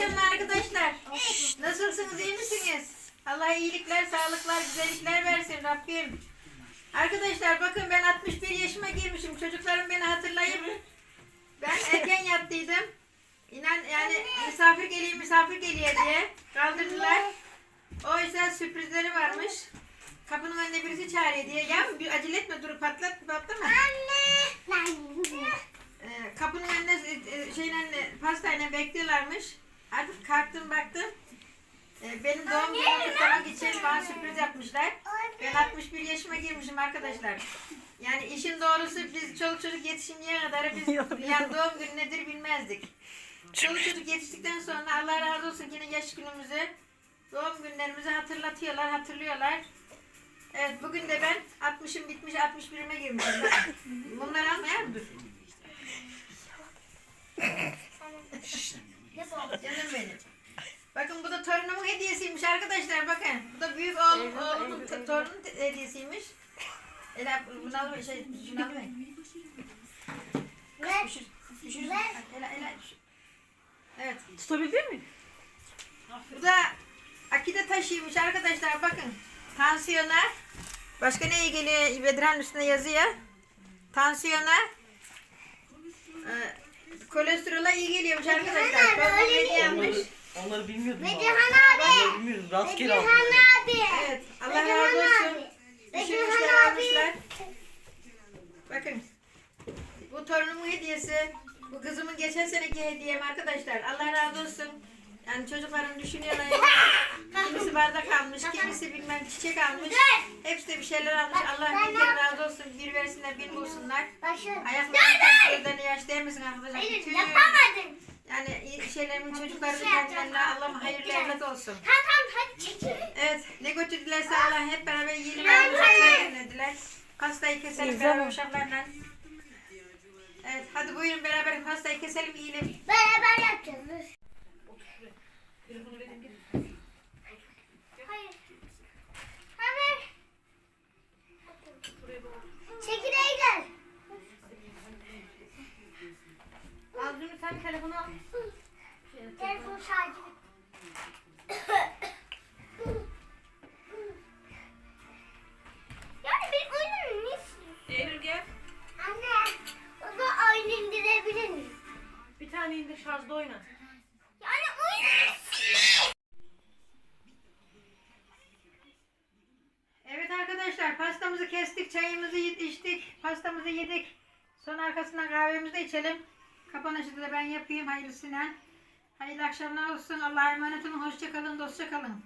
akşamlar arkadaşlar. Nasılsınız, iyi misiniz? Allah iyilikler, sağlıklar, güzellikler versin Rabbim. Arkadaşlar bakın ben 61 yaşıma girmişim. Çocuklarım beni hatırlayıp ben erken yattıydım. İnan yani misafir geliyor, misafir geliyor diye kaldırdılar. O yüzden sürprizleri varmış. Kapının önünde birisi çağırıyor diye. Ya bir acele etme dur patlat patlama. Ee, kapının önünde e, şeyle pastayla bekliyorlarmış. Artık kalktım baktım. Ee, benim doğum günümü kutlamak için bana sürpriz yapmışlar. Ben 61 yaşıma girmişim arkadaşlar. Yani işin doğrusu biz çoluk çocuk yetişinceye kadar biz yani doğum günü nedir bilmezdik. Çoluk çocuk yetiştikten sonra Allah razı olsun yine yaş günümüzü doğum günlerimizi hatırlatıyorlar, hatırlıyorlar. Evet bugün de ben 60'ım bitmiş 61'ime girmişim. Bunları almaya mı dur? Canım benim. Bakın bu da torunumun hediyesiymiş arkadaşlar bakın. Bu da büyük oğlum, oğlumun t- torunun t- hediyesiymiş. Ela bunu al şey şunu al Üşür, üşür. Ela, ela. Evet. Tutabildin mi? Bu da akide taşıymış arkadaşlar bakın. Tansiyona. Başka ne iyi geliyor? Bedirhan üstüne yazıyor. Tansiyona. E, kolesterola iyi geliyormuş arkadaşlar. Bedirhan Babam öyle hediye yapmış. Onları, bilmiyordum. Bedirhan abi. Onları bilmiyordum. Rastgele aldım. Bedirhan abi. Evet. Allah Bedirhan razı olsun. abi. Düşünmüşler Bedirhan abi. Bakın. Bu torunumun hediyesi. Bu kızımın geçen seneki hediyem arkadaşlar. Allah razı olsun. Yani çocuklarım düşünüyorlar. Kimisi bardak almış, kimisi bilmem çiçek almış. Hepsi de bir şeyler almış. Allah bir kere razı olsun. Bir versinler, bir bulsunlar. Başım. Ayaklarına yaş değmesin arkadaşlar. Bütün yapamadın. Yani iyi şeylerimin çocukların Bir şey kendilerine Allah'ım hayırlı evlat olsun. Tamam tamam hadi çekil. Evet, ne götürdülerse Allah hep beraber yiyelim. Hayır, Uşaklar hayır. dinlediler. Pastayı keselim beraber uşaklarla. Evet, hadi buyurun beraber pastayı keselim yiyelim. Beraber yapacağız. Tane indir şarjda oyna. Yani oyun Evet arkadaşlar, pastamızı kestik, çayımızı içtik, pastamızı yedik. Son arkasından kahvemizi de içelim. Kapanışı da ben yapayım hayırlısıyla. Hayırlı akşamlar olsun. Allah'a emanet olun. Hoşça kalın, dostça kalın.